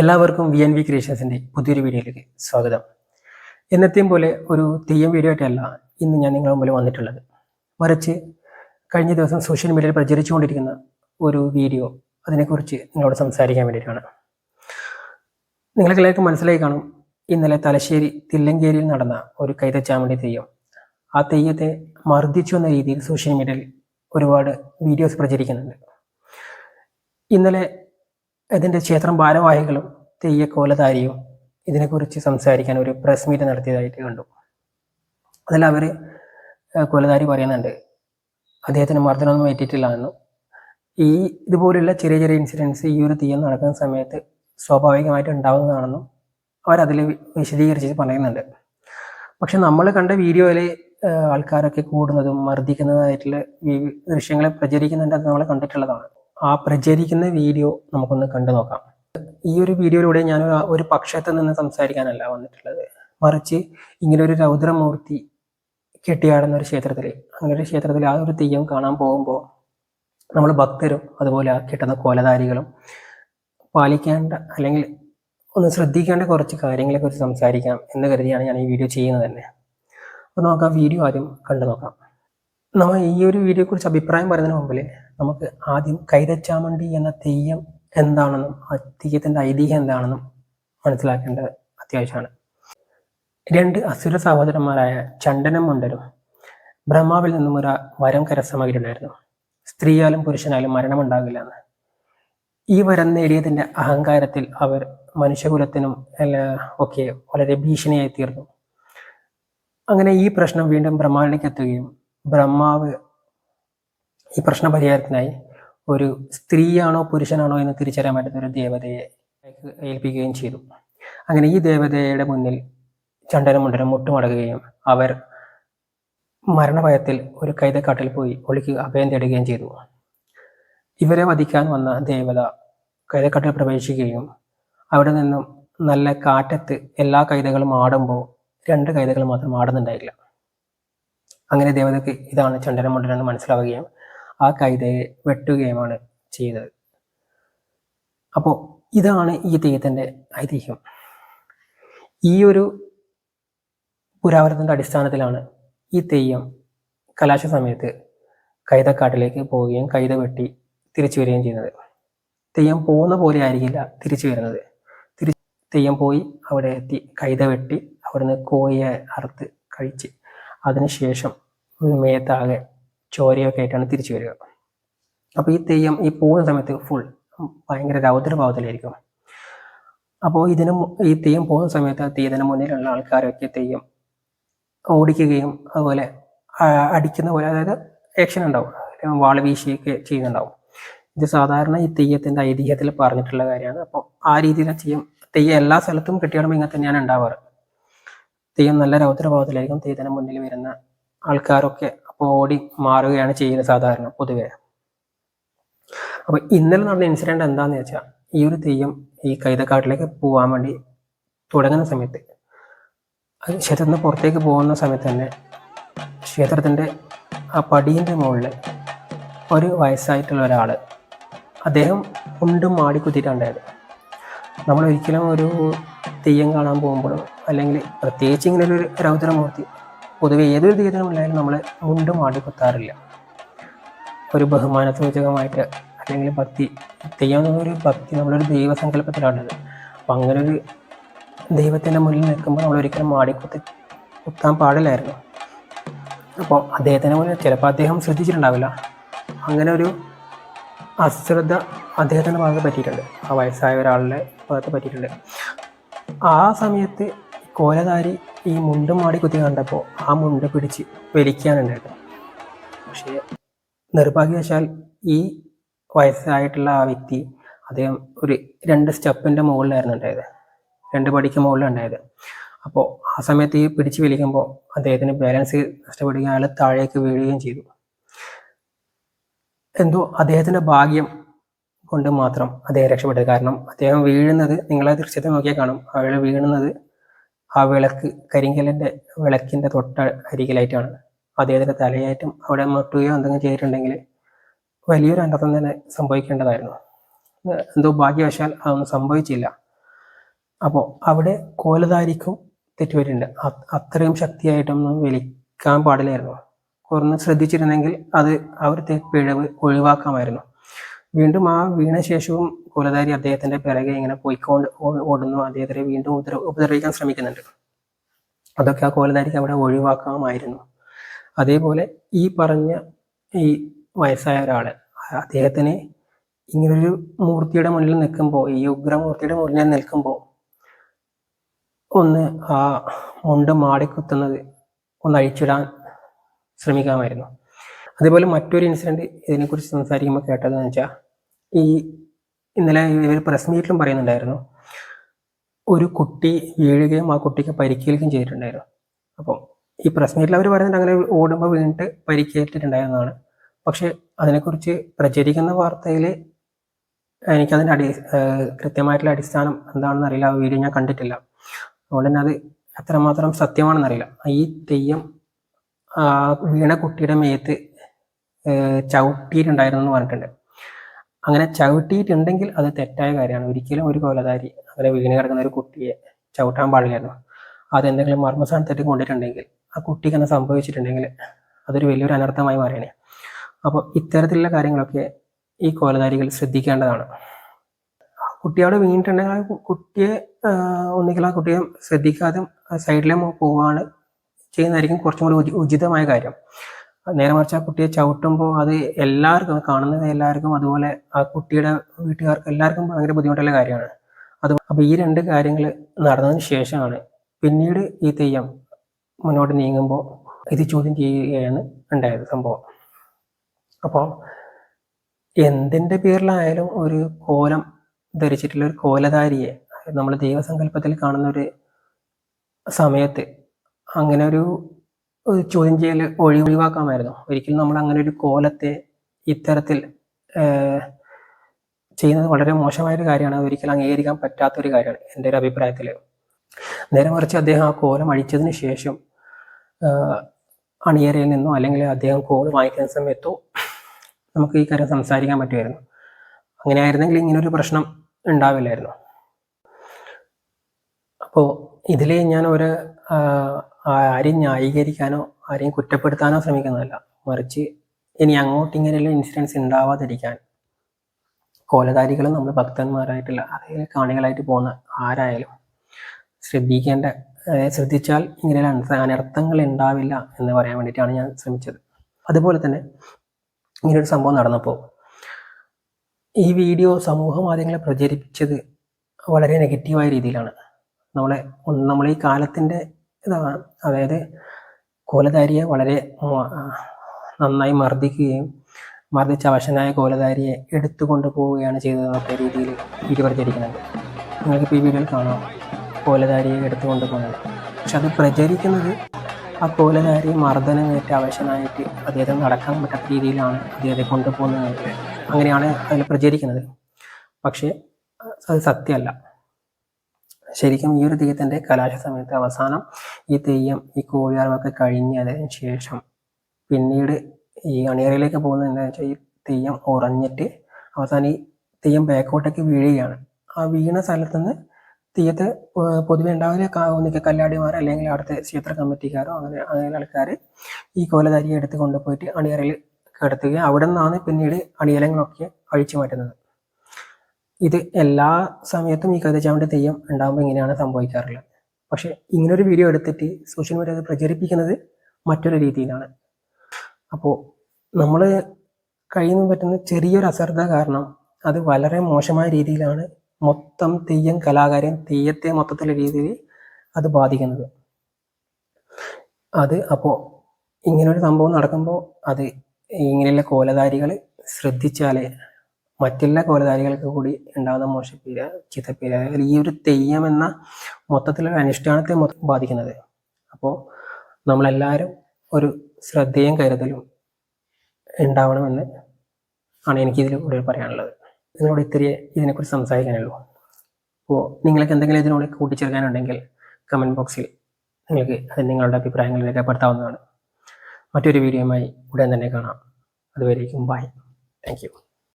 എല്ലാവർക്കും V N V ക്രിയേഷൻസിന്റെ പുതിയൊരു വീഡിയോയിലേക്ക് സ്വാഗതം. എന്നത്തെയും പോലെ ഒരു തെയ്യം വീഡിയോ ആയിട്ടല്ല ഇന്ന് ഞാൻ നിങ്ങളുടെ മുമ്പിൽ വന്നിട്ടുള്ളത്. മറിച്ച് കഴിഞ്ഞ ദിവസം സോഷ്യൽ മീഡിയയിൽ പ്രചരിച്ചുകൊണ്ടിരിക്കുന്ന ഒരു വീഡിയോ അതിനെക്കുറിച്ച് നിങ്ങളോട് സംസാരിക്കാൻ വേണ്ടിയിട്ടാണ്. നിങ്ങൾക്ക് എല്ലാവർക്കും മനസ്സിലായി കാണും ഇന്നലെ തലശ്ശേരി തില്ലങ്കേരിയിൽ നടന്ന ഒരു കൈതച്ചാമണ്ടി തെയ്യം. ആ തെയ്യത്തെ മർദ്ദിച്ചു എന്ന രീതിയിൽ സോഷ്യൽ മീഡിയയിൽ ഒരുപാട് വീഡിയോസ് പ്രചരിക്കുന്നുണ്ട്. ഇന്നലെ ഇതിന്റെ ക്ഷേത്രം ഭാരവാഹികളും തെയ്യക്കോലധാരിയും ഇതിനെക്കുറിച്ച് സംസാരിക്കാൻ ഒരു പ്രസ് മീറ്റ് നടത്തിയതായിട്ട് കണ്ടു. അതിൽ അവർ കോലധാരി പറയുന്നുണ്ട് അദ്ദേഹത്തിന് മർദ്ദനമൊന്നും ഏറ്റിട്ടില്ല എന്നും. ഈ ഇതുപോലുള്ള ചെറിയ ചെറിയ ഇൻസിഡൻസ് ഈ ഒരു തെയ്യം നടക്കുന്ന സമയത്ത് സ്വാഭാവികമായിട്ട് ഉണ്ടാകുന്നതാണെന്നും അവരതിൽ വിശദീകരിച്ച് പറയുന്നുണ്ട്. പക്ഷെ നമ്മൾ കണ്ട വീഡിയോയിൽ ആൾക്കാരൊക്കെ കൂടുന്നതും മർദ്ദിക്കുന്നതായിട്ടുള്ള ഈ പ്രചരിക്കുന്നുണ്ടെന്ന് നമ്മൾ കണ്ടിട്ടുള്ളതാണ്. ആ പ്രചരിക്കുന്ന വീഡിയോ നമുക്കൊന്ന് കണ്ടു നോക്കാം. ഈ ഒരു വീഡിയോയിലൂടെ ഞാൻ ഒരു- പക്ഷത്ത് നിന്ന് സംസാരിക്കാനല്ല വന്നിട്ടുള്ളത്. മറിച്ച് ഇങ്ങനെ ഒരു രൗദ്രമൂർത്തി കെട്ടിയാടുന്ന ഒരു ക്ഷേത്രത്തിൽ അങ്ങനെ ഒരു ക്ഷേത്രത്തിൽ ആ ഒരു തെയ്യം കാണാൻ പോകുമ്പോൾ നമ്മൾ ഭക്തരും അതുപോലെ ആ കിട്ടുന്ന കോലധാരികളും പാലിക്കേണ്ട അല്ലെങ്കിൽ ഒന്ന് ശ്രദ്ധിക്കേണ്ട കുറച്ച് കാര്യങ്ങളെക്കുറിച്ച് സംസാരിക്കാം എന്ന് കരുതിയാണ് ഞാൻ ഈ വീഡിയോ ചെയ്യുന്നത് തന്നെ. അപ്പോൾ നമുക്ക് ആ വീഡിയോ ആദ്യം കണ്ടു നോക്കാം. നമ്മൾ ഈ ഒരു വീഡിയോയെക്കുറിച്ച് അഭിപ്രായം പറയുന്നതിന് മുമ്പിൽ നമുക്ക് ആദ്യം കൈതച്ചാമണ്ടി എന്ന തെയ്യം എന്താണെന്നും ആ തെയ്യത്തിന്റെ ഐതിഹ്യം എന്താണെന്നും മനസ്സിലാക്കേണ്ടത് അത്യാവശ്യമാണ്. രണ്ട് അസുര സഹോദരന്മാരായ ചണ്ടനും മുണ്ടരും ബ്രഹ്മാവിൽ നിന്നും ഒരു വരം കരസ്ഥമാക്കിയിട്ടുണ്ടായിരുന്നു. സ്ത്രീയാലും പുരുഷനായാലും മരണമുണ്ടാകില്ല എന്ന് ഈ വരം നേടിയതിന്റെ അഹങ്കാരത്തിൽ അവർ മനുഷ്യകുലത്തിനും ഒക്കെ വളരെ ഭീഷണിയായി തീർന്നു അങ്ങനെ ഈ പ്രശ്നം വീണ്ടും ബ്രഹ്മാവിലേക്ക് എത്തുകയും ബ്രഹ്മാവ് ഈ പ്രശ്ന പരിഹാരത്തിനായി ഒരു സ്ത്രീയാണോ പുരുഷനാണോ എന്ന് തിരിച്ചറിയാൻ പറ്റുന്ന ഒരു ദേവതയെ ഏൽപ്പിക്കുകയും ചെയ്തു. അങ്ങനെ ഈ ദേവതയുടെ മുന്നിൽ ചണ്ടനും മുണ്ടനും മുട്ടുമടങ്ങുകയും അവർ മരണഭയത്തിൽ ഒരു കൈതക്കാട്ടിൽ പോയി ഒളിക്ക് അഭയം തേടുകയും ചെയ്തു. ഇവരെ വധിക്കാൻ വന്ന ദേവത കൈതക്കാട്ടിൽ പ്രവേശിക്കുകയും അവിടെ നിന്നും നല്ല കാറ്റത്ത് എല്ലാ കൈതകളും ആടുമ്പോൾ രണ്ട് കൈതകൾ മാത്രം ആടുന്നുണ്ടായില്ല. അങ്ങനെ ദേവതയ്ക്ക് ഇതാണ് ചണ്ടനം മുണ്ടനെന്ന് മനസ്സിലാവുകയും ആ കൈതയെ വെട്ടുകയുമാണ് ചെയ്തത്. അപ്പോൾ ഇതാണ് ഈ തെയ്യത്തിന്റെ ഐതിഹ്യം. ഈ ഒരു പുരാവരത്തിന്റെ അടിസ്ഥാനത്തിലാണ് ഈ തെയ്യം കലാശ സമയത്ത് കൈതക്കാട്ടിലേക്ക് പോവുകയും കൈത വെട്ടി തിരിച്ചു വരികയും ചെയ്യുന്നത്. തെയ്യം പോകുന്ന പോലെ ആയിരിക്കില്ല തിരിച്ചു വരുന്നത്. തിരി തെയ്യം പോയി അവിടെ എത്തി കൈത വെട്ടി അവിടുന്ന് കോഴിയെ അറുത്ത് കഴിച്ച് അതിനുശേഷം ഒരു മേത്താകെ ചോരയൊക്കെ ആയിട്ടാണ് തിരിച്ചു വരിക. അപ്പോൾ ഈ തെയ്യം ഈ പോകുന്ന സമയത്ത് ഫുൾ ഭയങ്കര രൗദ്രഭാവത്തിലായിരിക്കും. അപ്പോൾ ഇതിന് ഈ തെയ്യം പോകുന്ന സമയത്ത് ആ തെയ്യത്തിന് മുന്നിലുള്ള ആൾക്കാരൊക്കെ തെയ്യം ഓടിക്കുകയും അതുപോലെ അടിക്കുന്ന പോലെ അതായത് ആക്ഷൻ ഉണ്ടാവും. വാൾ വീശിയൊക്കെ ചെയ്യുന്നുണ്ടാവും. ഇത് സാധാരണ ഈ തെയ്യത്തിന്റെ ഐതിഹ്യത്തിൽ പറഞ്ഞിട്ടുള്ള കാര്യമാണ്. അപ്പോൾ ആ രീതിയിൽ ചെയ്യും തെയ്യം എല്ലാ സ്ഥലത്തും കെട്ടിയാടുമ്പോൾ ഇങ്ങനെ തന്നെയാണ് ഉണ്ടാവാറ്. തെയ്യം നല്ല രൗദ്രഭാവത്തിലായിരിക്കും തെയ്യത്തിന് മുന്നിൽ വരുന്ന ആൾക്കാരൊക്കെ അപ്പോൾ ഓടി മാറുകയാണ് ചെയ്യുന്നത് സാധാരണ പൊതുവെ. അപ്പോൾ ഇന്നലെ നടന്ന ഇൻസിഡന്റ് എന്താന്ന് വെച്ചാൽ ഈ ഒരു തെയ്യം ഈ കൈതക്കാട്ടിലേക്ക് പോകാൻ വേണ്ടി തുടങ്ങുന്ന സമയത്ത് ക്ഷേത്രത്തിന് പുറത്തേക്ക് പോകുന്ന സമയത്ത് തന്നെ ക്ഷേത്രത്തിന്റെ ആ പടിയിന്റെ മുകളിൽ ഒരു വയസ്സായിട്ടുള്ള ഒരാൾ അദ്ദേഹം ഉണ്ടും മാടി കുത്തിയിട്ടുണ്ടായത് നമ്മൾ ഒരിക്കലും ഒരു തെയ്യം കാണാൻ പോകുമ്പോഴും അല്ലെങ്കിൽ പ്രത്യേകിച്ച് ഇങ്ങനെ ഒരു രൗദ്രമൂർത്തി പൊതുവെ ഏതൊരു തെയ്യത്തിനുമില്ലായാലും നമ്മൾ മുണ്ടും മാടി കുത്താറില്ല. ഒരു ബഹുമാന സൂചകമായിട്ട് അല്ലെങ്കിൽ ഭക്തി തെയ്യം ഒരു ഭക്തി നമ്മളൊരു ദൈവസങ്കല്പത്തിലാണത്. അപ്പം അങ്ങനെ ഒരു ദൈവത്തിന്റെ മുന്നിൽ നിൽക്കുമ്പോൾ നമ്മൾ ഒരിക്കലും മാടിക്കുത്തി കുത്താൻ പാടില്ലായിരുന്നു. അപ്പോൾ അദ്ദേഹത്തിന്റെ മുന്നിൽ ചിലപ്പോൾ അദ്ദേഹം ശ്രദ്ധിച്ചിട്ടുണ്ടാവില്ല. അങ്ങനെ ഒരു അശ്രദ്ധ അദ്ദേഹത്തിന്റെ ഭാഗത്ത് പറ്റിയിട്ടുണ്ട്. ആ വയസ്സായ ഒരാളുടെ ഭാഗത്ത് പറ്റിയിട്ടുണ്ട്. ആ സമയത്ത് കോലധാരി ഈ മുണ്ടും മാടി കുത്തി കണ്ടപ്പോൾ ആ മുണ്ട് പിടിച്ച് വലിക്കാനുണ്ടായിരുന്നു പക്ഷേ നിർഭാഗ്യവശാൽ ഈ വയസ്സായിട്ടുള്ള ആ വ്യക്തി അദ്ദേഹം ഒരു രണ്ട് സ്റ്റെപ്പിന്റെ മുകളിലായിരുന്നു ഉണ്ടായത്. രണ്ട് പടിക്ക് മുകളിലുണ്ടായത്. അപ്പോൾ ആ സമയത്ത് ഈ പിടിച്ച് വലിക്കുമ്പോൾ അദ്ദേഹത്തിന് ബാലൻസ് നഷ്ടപ്പെടുകയും അയാൾ താഴേക്ക് വീഴുകയും ചെയ്തു. എന്തോ അദ്ദേഹത്തിന്റെ ഭാഗ്യം കൊണ്ട് മാത്രം അദ്ദേഹം രക്ഷപ്പെട്ടത്. കാരണം അദ്ദേഹം വീഴുന്നത് നിങ്ങളെ ദൃശ്യത്തെ നോക്കിയാൽ കാണും. അയാൾ വീഴുന്നത് ആ വിളക്ക് കരിങ്കലിന്റെ വിളക്കിന്റെ തൊട്ട അരികിലായിട്ടാണ്. അദ്ദേഹത്തിന്റെ തലയായിട്ടും അവിടെ മുട്ടുകയോ എന്തെങ്കിലും ചെയ്തിട്ടുണ്ടെങ്കിൽ വലിയൊരു അനർത്ഥം തന്നെ സംഭവിക്കേണ്ടതായിരുന്നു. എന്തോ ഭാഗ്യവശാൽ അതൊന്നും സംഭവിച്ചില്ല. അപ്പോൾ അവിടെ കോലധാരിക്കും തെറ്റുപറ്റിയിട്ടുണ്ട്. അത്രയും ശക്തിയായിട്ടൊന്നും വലിക്കാൻ പാടില്ലായിരുന്നു. കുറഞ്ഞ് ശ്രദ്ധിച്ചിരുന്നെങ്കിൽ അത് അവിടുത്തെ പിഴവ് ഒഴിവാക്കാമായിരുന്നു. വീണ്ടും ആ വീണ ശേഷവും കുലധാരി അദ്ദേഹത്തിന്റെ പിറകെ ഇങ്ങനെ പോയിക്കൊണ്ട് ഓടുന്നു. അദ്ദേഹത്തെ വീണ്ടും ഉപദ്ര ഉപദ്രവിക്കാൻ ശ്രമിക്കുന്നുണ്ട്. അതൊക്കെ ആ കോലധാരിക്ക് അവിടെ ഒഴിവാക്കാമായിരുന്നു. അതേപോലെ ഈ പറഞ്ഞ ഈ വയസ്സായ ഒരാൾ അദ്ദേഹത്തിന് ഇങ്ങനൊരു മൂർത്തിയുടെ മുന്നിൽ നിൽക്കുമ്പോൾ ഈ ഉഗ്രമൂർത്തിയുടെ മുന്നിൽ നിൽക്കുമ്പോൾ ഒന്ന് ആ മുണ്ട് മാടിക്കുത്തുന്നത് ഒന്ന് അഴിച്ചിടാൻ ശ്രമിക്കാമായിരുന്നു. അതേപോലെ മറ്റൊരു ഇൻസിഡന്റ് ഇതിനെക്കുറിച്ച് സംസാരിക്കുമ്പോൾ കേട്ടതെന്ന് വെച്ചാൽ ഈ ഇന്നലെ ഇവർ പ്രസ് മീറ്റിലും പറയുന്നുണ്ടായിരുന്നു ഒരു കുട്ടി വീഴുകയും ആ കുട്ടിക്ക് പരിക്കേൽക്കുകയും ചെയ്തിട്ടുണ്ടായിരുന്നു. അപ്പം ഈ പ്രസ് മീറ്റിൽ അവർ പറയുന്നുണ്ട് അങ്ങനെ ഓടുമ്പോൾ വീണിട്ട് പരിക്കേറ്റിട്ടുണ്ടായിരുന്നതാണ്. പക്ഷേ അതിനെക്കുറിച്ച് പ്രചരിക്കുന്ന വാർത്തയിൽ എനിക്കതിന്റെ അടി കൃത്യമായിട്ടുള്ള അടിസ്ഥാനം എന്താണെന്ന് അറിയില്ല. ആ വീഡിയോ ഞാൻ കണ്ടിട്ടില്ല. അതുകൊണ്ട് തന്നെ അത് എത്രമാത്രം സത്യമാണെന്നറിയില്ല ഈ തെയ്യം ആ വീണ കുട്ടിയുടെ മേത്ത് ചവിട്ടിയിട്ടുണ്ടായിരുന്നു എന്ന് പറഞ്ഞിട്ടുണ്ട്. അങ്ങനെ ചവിട്ടിയിട്ടുണ്ടെങ്കിൽ അത് തെറ്റായ കാര്യമാണ്. ഒരിക്കലും ഒരു കൊലധാരി അങ്ങനെ വീണ് കിടക്കുന്ന ഒരു കുട്ടിയെ ചവിട്ടാൻ പാടില്ലായിരുന്നു. അതെന്തെങ്കിലും മർമ്മസ്ഥാനത്തേക്ക് കൊണ്ടിട്ടുണ്ടെങ്കിൽ ആ കുട്ടിക്ക് തന്നെ സംഭവിച്ചിട്ടുണ്ടെങ്കിൽ അതൊരു വലിയൊരു അനർത്ഥമായി മാറിയാണ് അപ്പോൾ ഇത്തരത്തിലുള്ള കാര്യങ്ങളൊക്കെ ഈ കോലധാരികൾ ശ്രദ്ധിക്കേണ്ടതാണ്. കുട്ടി അവിടെ വീണിട്ടുണ്ടെങ്കിൽ ആ കുട്ടിയെ ഒന്നുകിൽ ആ കുട്ടിയെ ശ്രദ്ധിക്കാതെ സൈഡിലെ പോവാണ് ചെയ്യുന്നതായിരിക്കും കുറച്ചും കൂടി ഉചി- ഉചിതമായ കാര്യം. നേരെ മറിച്ച് ആ കുട്ടിയെ ചവിട്ടുമ്പോൾ അത് എല്ലാവർക്കും കാണുന്നത് എല്ലാവർക്കും അതുപോലെ ആ കുട്ടിയുടെ വീട്ടുകാർക്ക് എല്ലാവർക്കും ഭയങ്കര ബുദ്ധിമുട്ടുള്ള കാര്യമാണ്. അത് അപ്പോൾ ഈ രണ്ട് കാര്യങ്ങൾ നടന്നതിന് ശേഷമാണ് പിന്നീട് ഈ തെയ്യം മുന്നോട്ട് നീങ്ങുമ്പോൾ ഇത് ചോദ്യം ചെയ്യുകയാണ് ഉണ്ടായത് സംഭവം. അപ്പോൾ എന്തിന്റെ പേരിലായാലും ഒരു കോലം ധരിച്ചിട്ടുള്ള ഒരു കോലധാരിയെ നമ്മൾ ദൈവസങ്കല്പത്തിൽ കാണുന്ന ഒരു സമയത്ത് അങ്ങനെ ഒരു ചോദ്യം ചെയ്യൽ ഒഴി ഒഴിവാക്കാമായിരുന്നു. ഒരിക്കലും നമ്മൾ അങ്ങനെ ഒരു കോലത്തെ ഇത്തരത്തിൽ ചെയ്യുന്നത് വളരെ മോശമായൊരു കാര്യമാണ്. ഒരിക്കലും അംഗീകരിക്കാൻ പറ്റാത്തൊരു കാര്യമാണ് എന്റെ ഒരു അഭിപ്രായത്തിൽ നേരെ മറിച്ച് അദ്ദേഹം ആ കോലം അഴിച്ചതിന് ശേഷം അണിയറയിൽ നിന്നോ അല്ലെങ്കിൽ അദ്ദേഹം കോൾ വാങ്ങിക്കുന്ന സമയത്തോ നമുക്ക് ഈ കാര്യം സംസാരിക്കാൻ പറ്റുമായിരുന്നു. അങ്ങനെ ആയിരുന്നെങ്കിൽ ഇങ്ങനൊരു പ്രശ്നം ഉണ്ടാവില്ലായിരുന്നു. അപ്പോൾ ഇതിൽ ഞാൻ ഒരു ആരെയും ന്യായീകരിക്കാനോ ആരെയും കുറ്റപ്പെടുത്താനോ ശ്രമിക്കുന്നതല്ല. മറിച്ച് ഇനി അങ്ങോട്ട് ഇങ്ങനെയുള്ള ഇൻസിഡൻസ് ഉണ്ടാവാതിരിക്കാൻ കോലധാരികളും നമ്മൾ ഭക്തന്മാരായിട്ടുള്ള അതായത് കാണികളായിട്ട് പോകുന്ന ആരായാലും ശ്രദ്ധിക്കേണ്ട ശ്രദ്ധിച്ചാൽ ഇങ്ങനെയുള്ള അനർത്ഥ- അനർത്ഥങ്ങൾ ഉണ്ടാവില്ല എന്ന് പറയാൻ വേണ്ടിയിട്ടാണ് ഞാൻ ശ്രമിച്ചത്. അതുപോലെ തന്നെ ഇങ്ങനൊരു സംഭവം നടന്നപ്പോൾ ഈ വീഡിയോ സമൂഹ മാധ്യമങ്ങളെ പ്രചരിപ്പിച്ചത് വളരെ നെഗറ്റീവായ രീതിയിലാണ്. നമ്മളെ നമ്മൾ ഈ കാലത്തിന്റെ ഇതാണ്. അതായത് കോലധാരിയെ വളരെ നന്നായി മർദ്ദിക്കുകയും മർദ്ദിച്ച അവശനായ കോലധാരിയെ എടുത്തുകൊണ്ട് പോവുകയാണ് ചെയ്തതെന്നൊക്കെ രീതിയിൽ വീഡിയോ പ്രചരിക്കുന്നുണ്ട് നിങ്ങൾക്ക് ഈ വീഡിയോയിൽ കാണാം കോലധാരിയെ എടുത്തുകൊണ്ട് പോകുന്നത് പക്ഷെ അത് പ്രചരിക്കുന്നത് ആ കോലധാരി മർദ്ദനമേറ്റ് അവശനായിട്ട് അദ്ദേഹത്തെ നടക്കാൻ പറ്റാത്ത രീതിയിലാണ് അദ്ദേഹത്തെ കൊണ്ടുപോകുന്നത്. അങ്ങനെയാണ് അതിൽ പ്രചരിക്കുന്നത്. പക്ഷേ അത് സത്യമല്ല. ശരിക്കും ഈ ഒരു തെയ്യത്തിന്റെ കലാശ സമയത്ത് അവസാനം ഈ തെയ്യം ഈ കോഴിയാർവൊക്കെ കഴിഞ്ഞതിന് ശേഷം പിന്നീട് ഈ അണിയറയിലേക്ക് പോകുന്നത് വെച്ചാൽ ഈ തെയ്യം ഉറഞ്ഞിട്ട് അവസാനം ഈ തെയ്യം ബാക്കോട്ടേക്ക് വീഴുകയാണ്. ആ വീണ സ്ഥലത്തുനിന്ന് തെയ്യത്തെ പൊ- പൊതുവെ ഉണ്ടാവില്ല കല്ലാടിമാർ അല്ലെങ്കിൽ അവിടുത്തെ ക്ഷേത്ര കമ്മിറ്റിക്കാരോ അങ്ങനെ അങ്ങനെ ആൾക്കാർ ഈ കോലധാരിയെ എടുത്ത് കൊണ്ടുപോയിട്ട് അണിയറയിൽ കിടത്തുകയും അവിടെ നിന്നാണ് പിന്നീട് അണിയലങ്ങളൊക്കെ അഴിച്ചു മാറ്റുന്നത് ഇത് എല്ലാ സമയത്തും ഈ കഥചാവിന്റെ തെയ്യം ഉണ്ടാകുമ്പോൾ ഇങ്ങനെയാണ് സംഭവിക്കാറുള്ളത്. പക്ഷെ ഇങ്ങനൊരു വീഡിയോ എടുത്തിട്ട് സോഷ്യൽ മീഡിയയിൽ പ്രചരിപ്പിക്കുന്നത് മറ്റൊരു രീതിയിലാണ്. അപ്പോൾ നമ്മൾ കഴിയുന്ന പറ്റുന്ന ചെറിയൊരു അശ്രദ്ധ കാരണം അത് വളരെ മോശമായ രീതിയിലാണ് മൊത്തം തെയ്യം കലാകാരൻ തെയ്യത്തെ മൊത്തത്തിലുള്ള രീതിയിൽ അത് ബാധിക്കുന്നത്. അത് അപ്പോൾ ഇങ്ങനൊരു സംഭവം നടക്കുമ്പോൾ അത് ഇങ്ങനെയുള്ള കോലധാരികൾ ശ്രദ്ധിച്ചാലേ മറ്റുള്ള കോലധാരികൾക്ക് കൂടി ഉണ്ടാകുന്ന മോശപ്പീര ചിത്തപ്പീര ഈ ഒരു തെയ്യം എന്ന മൊത്തത്തിലുള്ള അനുഷ്ഠാനത്തെ മൊത്തം ബാധിക്കുന്നത്. അപ്പോൾ നമ്മളെല്ലാവരും ഒരു ശ്രദ്ധയും കരുതലും ഉണ്ടാവണമെന്ന് ആണ് എനിക്കിതിൽ കൂടുതൽ പറയാനുള്ളത്. നിങ്ങളോട് ഇത്തിരി ഇതിനെക്കുറിച്ച് സംസാരിക്കാനുള്ളൂ. അപ്പോൾ നിങ്ങൾക്ക് എന്തെങ്കിലും ഇതിനോട് കൂട്ടിച്ചേർക്കാനുണ്ടെങ്കിൽ കമന്റ് ബോക്സിൽ നിങ്ങൾക്ക് അത് നിങ്ങളുടെ അഭിപ്രായങ്ങൾ രേഖപ്പെടുത്താവുന്നതാണ് മറ്റൊരു വീഡിയോയുമായി ഉടൻ തന്നെ കാണാം. അതുവരേക്കും ബൈ താങ്ക്